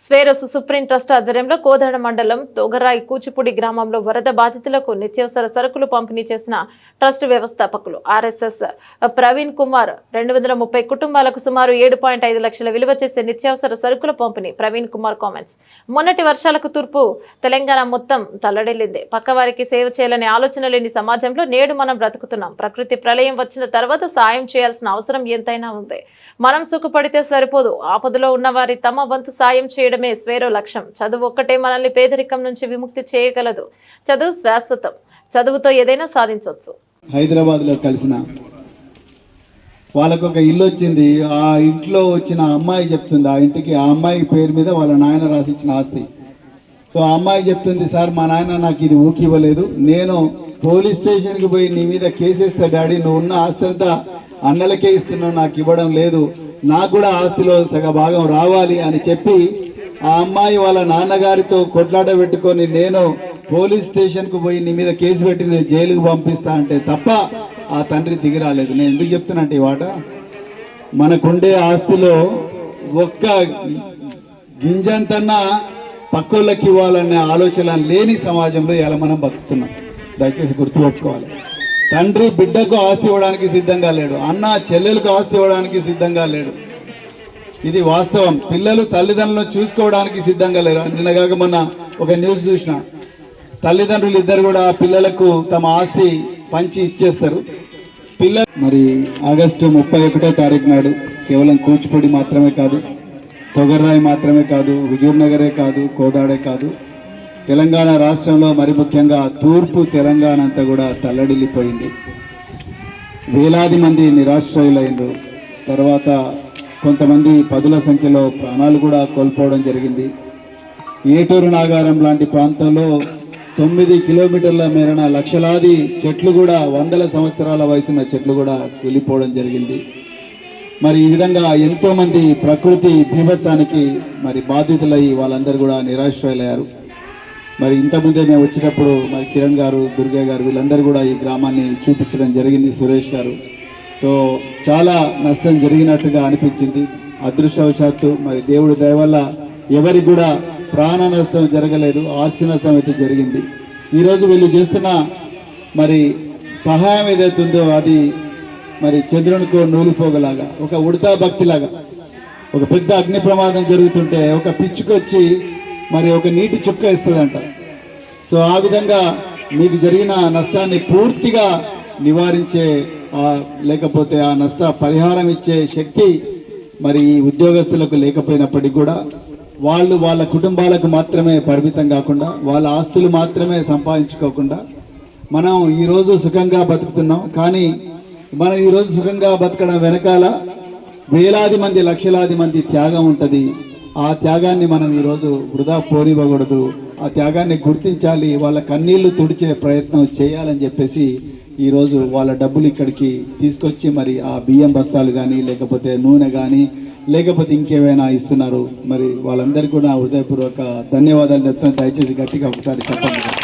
స్వేరసు supreme trust ఆధ్వర్యంలో కోదాడ మండలం తోగరాయి కూచిపూడి గ్రామంలో వరద బాధితులకు నిత్యావసర సరుకులు పంపిణీ చేసిన ట్రస్ట్ వ్యవస్థాపకులు ఆర్ఎస్ఎస్ ప్రవీణ్ కుమార్ రెండు వందల ముప్పై కుటుంబాలకు సుమారు ఏడు పాయింట్ ఐదు లక్షల విలువ చేసే నిత్యావసర సరుకుల పంపిణీ. ప్రవీణ్ కుమార్ కామెంట్స్ మొన్నటి వర్షాలకు తూర్పు తెలంగాణ మొత్తం తల్లడిల్లింది. పక్కవారికి సేవ చేయాలనే ఆలోచన లేని సమాజంలో నేడు మనం బ్రతుకుతున్నాం. ప్రకృతి ప్రళయం వచ్చిన తర్వాత సాయం చేయాల్సిన అవసరం ఎంతైనా ఉంది. మనం సుఖపడితే సరిపోదు. ఆపదలో ఉన్న వారి తమ వంతు సాయం చేయ చేయడమే స్వేరో లక్ష్యం. చదువు ఒక్కటే మనల్ని పేదరికం నుంచి విముక్తి చేయగలదు. చదువు శాశ్వతం. చదువుతో ఏదైనా సాధించవచ్చు. హైదరాబాద్లో కలిసిన వాళ్ళకు ఒక ఇల్లు వచ్చింది. ఆ ఇంట్లో వచ్చిన అమ్మాయి చెప్తుంది. ఆ ఇంటికి ఆ అమ్మాయి పేరు మీద వాళ్ళ నాయన రాసిచ్చిన ఆస్తి. సో ఆ అమ్మాయి చెప్తుంది సార్ మా నాయన నాకు ఇది ఊకి ఇవ్వలేదు. నేను పోలీస్ స్టేషన్కి పోయి నీ మీద కేసేస్తే డాడీ నువ్వు ఉన్న ఆస్తి అంతా అన్నలకే ఇస్తున్నావు. నాకు ఇవ్వడం లేదు. నాకు కూడా ఆస్తిలో సగ భాగం రావాలి అని చెప్పి ఆ అమ్మాయి వాళ్ళ నాన్నగారితో కొట్లాట పెట్టుకొని నేను పోలీస్ స్టేషన్కు పోయి నీ మీద కేసు పెట్టి నేను జైలుకు పంపిస్తా అంటే తప్ప ఆ తండ్రి దిగి రాలేదు. నేను ఎందుకు చెప్తున్నా అంటే ఈ వాట మనకుండే ఆస్తిలో ఒక్క గింజంతన్నా పక్కోళ్ళకి ఇవ్వాలనే ఆలోచన లేని సమాజంలో ఇలా మనం బతుకుతున్నాం. దయచేసి గుర్తుపెట్టుకోవాలి. తండ్రి బిడ్డకు ఆస్తి ఇవ్వడానికి సిద్ధంగా లేడు. అన్న చెల్లెలకు ఆస్తి ఇవ్వడానికి సిద్ధంగా లేడు. ఇది వాస్తవం. పిల్లలు తల్లిదండ్రులను చూసుకోవడానికి సిద్ధంగా లేరు. నిన్నగాక మొన్న ఒక న్యూస్ చూసిన. తల్లిదండ్రులు ఇద్దరు కూడా పిల్లలకు తమ ఆస్తి పంచి ఇచ్చేస్తారు. పిల్ల మరి ఆగస్టు ముప్పై ఒకటో తారీఖు నాడు కేవలం కూచిపూడి మాత్రమే కాదు తొగర్రాయి మాత్రమే కాదు హుజూర్ నగరే కాదు కోదాడే కాదు తెలంగాణ రాష్ట్రంలో మరి ముఖ్యంగా తూర్పు తెలంగాణ అంతా కూడా తల్లడిల్లిపోయింది. వేలాది మంది నిరాశ్రయులైనరు తర్వాత కొంతమంది పదుల సంఖ్యలో ప్రాణాలు కూడా కోల్పోవడం జరిగింది. ఏటూరు నాగారం లాంటి ప్రాంతంలో తొమ్మిది కిలోమీటర్ల మేరన లక్షలాది చెట్లు కూడా వందల సంవత్సరాల వయసున్న చెట్లు కూడా వెళ్ళిపోవడం జరిగింది. మరి ఈ విధంగా ఎంతోమంది ప్రకృతి బీభత్సానికి మరి బాధితులయ్యి వాళ్ళందరూ కూడా నిరాశ్రయులయ్యారు. మరి ఇంతకుముందే మేము వచ్చినప్పుడు మరి కిరణ్ గారు దుర్గా గారు వీళ్ళందరూ కూడా ఈ గ్రామాన్ని చూపించడం జరిగింది సురేష్ గారు. సో చాలా నష్టం జరిగినట్టుగా అనిపించింది. అదృష్టవశాత్తు మరి దేవుడి దయ వల్ల ఎవరికి కూడా ప్రాణ నష్టం జరగలేదు ఆస్తి నష్టం అయితే జరిగింది. ఈరోజు వీళ్ళు చేస్తున్న మరి సహాయం ఏదైతే ఉందో అది మరి చంద్రునికో నూలిపోగలాగా ఒక ఉడతా భక్తిలాగా ఒక పెద్ద అగ్ని ప్రమాదం జరుగుతుంటే ఒక పిచ్చుకొచ్చి మరి ఒక నీటి చుక్క ఇస్తుందంట. సో ఆ విధంగా మీకు జరిగిన నష్టాన్ని పూర్తిగా నివారించే లేకపోతే ఆ నష్ట పరిహారం ఇచ్చే శక్తి మరి ఈ ఉద్యోగస్తులకు లేకపోయినప్పటికీ కూడా వాళ్ళు వాళ్ళ కుటుంబాలకు మాత్రమే పరిమితం కాకుండా వాళ్ళ ఆస్తులు మాత్రమే సంపాదించుకోకుండా మనం ఈరోజు సుఖంగా బతుకుతున్నాం. కానీ మనం ఈరోజు సుఖంగా బతకడం వెనకాల వేలాది మంది లక్షలాది మంది త్యాగం ఉంటుంది. ఆ త్యాగాన్ని మనం ఈరోజు వృధా పోనివ్వకూడదు. ఆ త్యాగాన్ని గుర్తించాలి. వాళ్ళ కన్నీళ్ళు తుడిచే ప్రయత్నం చేయాలని చెప్పేసి ఈరోజు వాళ్ళ డబ్బులు ఇక్కడికి తీసుకొచ్చి మరి ఆ బియ్యం బస్తాలు కానీ లేకపోతే నూనె కానీ లేకపోతే ఇంకేమైనా ఇస్తున్నారు. మరి వాళ్ళందరికీ కూడా హృదయపూర్వక ధన్యవాదాలు చెప్తాను దయచేసి గట్టిగా ఒకసారి చెప్పండి.